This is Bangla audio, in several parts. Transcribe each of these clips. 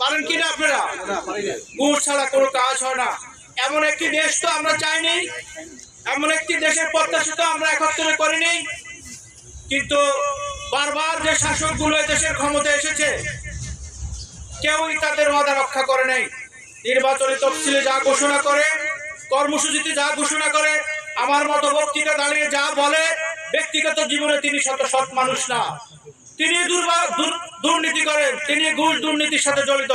পারেন কিনা আপনারা? গুড় ছাড়া কোনো কাজ হয় না। এমন একটি দেশ তো আমরা চাইনি, এমন একটি দেশের প্রত্যাশা তো আমরা একত্রে করিনি। কিন্তু বারবার যে শাসকগুলো দেশের ক্ষমতা এসেছে, কেউই তাদের ওয়াদা রক্ষা করে নাই। নির্বাচনী তফসিলে যা ঘোষণা করে, কর্মসূচিতে যা ঘোষণা করে, আমার মতো বক্তৃতা দাঁড়িয়ে যা বলে, ব্যক্তিগত জীবনে তিনি শত সৎ মানুষ না। তিনি দুর্নীতি করেন। তিনি ঘুষ দুর্নীতির সাথে জড়িত।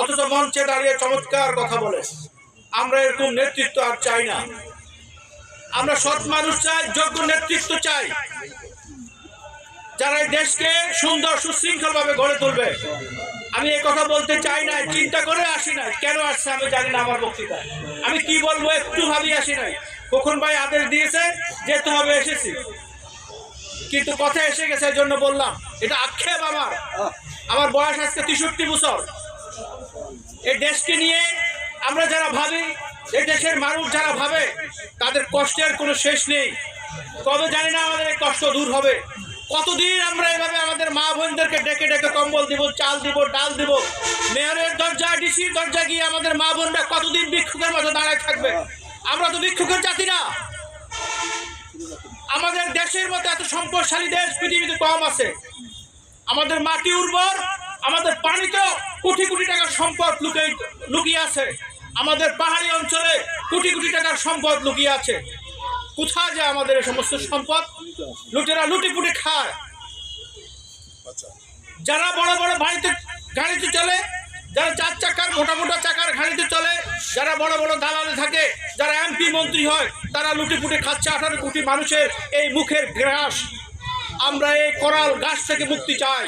অথচ মঞ্চে দাঁড়িয়ে চমৎকার কথা বলে। আমরা এরকম নেতৃত্ব আর চাই না। আমরা সৎ মানুষ চাই, যোগ্য নেতৃত্ব চাই। যারা এই দেশকে সুন্দর সুশৃঙ্খল ভাবে গড়ে তুলবে। আমি এই কথা বলতে চাই না চিন্তা করে আসি না কেন আসছে আমি জানি না আমার বক্তৃতা আমি কি বলব একটু ভাবি আসি নাই। কখন ভাই আদেশ দিয়েছে, যেতে হবে, এসেছি। কিন্তু কথা এসে গেছে জন্য বললাম, এটা আক্ষেপ আমার। আমার বয়স আজকে তেষট্টি বছর। এই দেশকে নিয়ে আমরা যারা ভাবি, এই দেশের মানুষ যারা ভাবে, তাদের কষ্টের কোনো শেষ নেই। কবে জানি না আমাদের এই কষ্ট দূর হবে। কতদিন আমরা এভাবে আমাদের মা বোনদেরকে ডেকে ডেকে কম্বল দিব, চাল দিব, ডাল দিব, মেয়রের দরজা ডিসির দরজা গিয়ে আমাদের মা বোনরা কতদিন ভিক্ষুকের মতো দাঁড়ায় থাকবে? আমরা তো ভিক্ষুকের জাতি না। আমাদের দেশের মতো এত সম্পদশালী দেশ পৃথিবীতে কম আছে। আমাদের মাটি উর্বর, আমাদের পানিতে কোটি কোটি টাকার সম্পদ লুকিয়ে লুকিয়ে আছে। আমাদের পাহাড়ি অঞ্চলে কোটি কোটি টাকার সম্পদ লুকিয়ে আছে। কোথায় যায় আমাদের সমস্ত সম্পদ? লুটেরা লুটিপুটি খায়। যারা বড় বড় বাড়িতে, গাড়িতে চলে যারা চার চাকার, মোটা মোটা চাকার গাড়িতে চলে, যারা বড় বড় দালালে থাকে, যারা এমপি মন্ত্রী হয়, তারা লুটিপুটি খাচ্ছে আঠারো কোটি মানুষের এই মুখের গ্রাস। আমরা এই করাল গাছ থেকে মুক্তি চাই।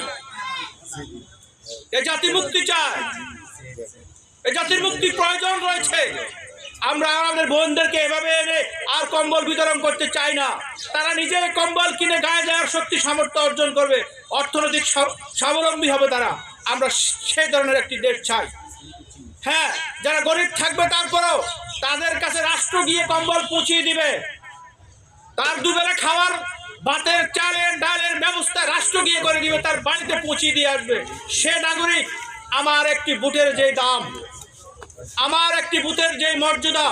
এ জাতি মুক্তি চায়। এ জাতির মুক্তির প্রয়োজন রয়েছে। আমরা আমাদের বোনদেরকে এভাবে এনে আর কম্বল বিতরণ করতে চাই না। তারা নিজে কম্বল কিনে গায়ে দেওয়ার শক্তি সামর্থ্য অর্জন করবে। অর্থনৈতিক স্বাবলম্বী হবে তারা। আমরা সেই ধরনের একটি দেশ চাই। হ্যাঁ যারা গরিব থাকবে তারপরেও তাদের কাছে রাষ্ট্র গিয়ে কম্বল পৌঁছিয়ে দিবে। তার দুবেলা খাওয়ার, ভাতের, চালের, ডালের ব্যবস্থা রাষ্ট্র গিয়ে করে দিবে, তার বাড়িতে পৌঁছিয়ে দিয়ে আসবে। সে নাগরিক আমার একটি বুটের যে দাম, আমার একটি বুথের যে মর্যাদা,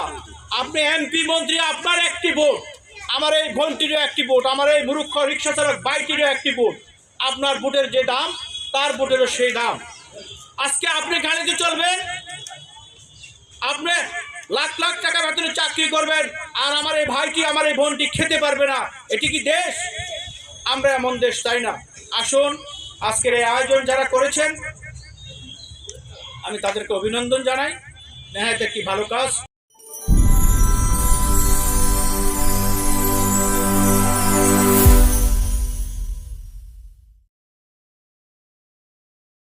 আপনি এমপি মন্ত্রী, আপনার একটি ভোট, আমার এই বোনটিরও একটি ভোট, আমার এই মূর্খ রিক্সা চালক বাইটিরও একটি ভোট, আপনার বুটের যে দাম তার বুটেরও সেই দাম আজকে আপনি গাড়িতে চলবেন, আপনি লাখ লাখ টাকা বেতনে চাকরি করবেন, আর আমার এই ভাইটি, আমার এই বোনটি খেতে পারবে না। এটি কি দেশ? আমরা এমন দেশ তাই না। আসুন, আজকের এই আয়োজন যারা করেছেন, আমি তাদেরকে অভিনন্দন জানাই। নেহায়ত একটি ভালো কাজ।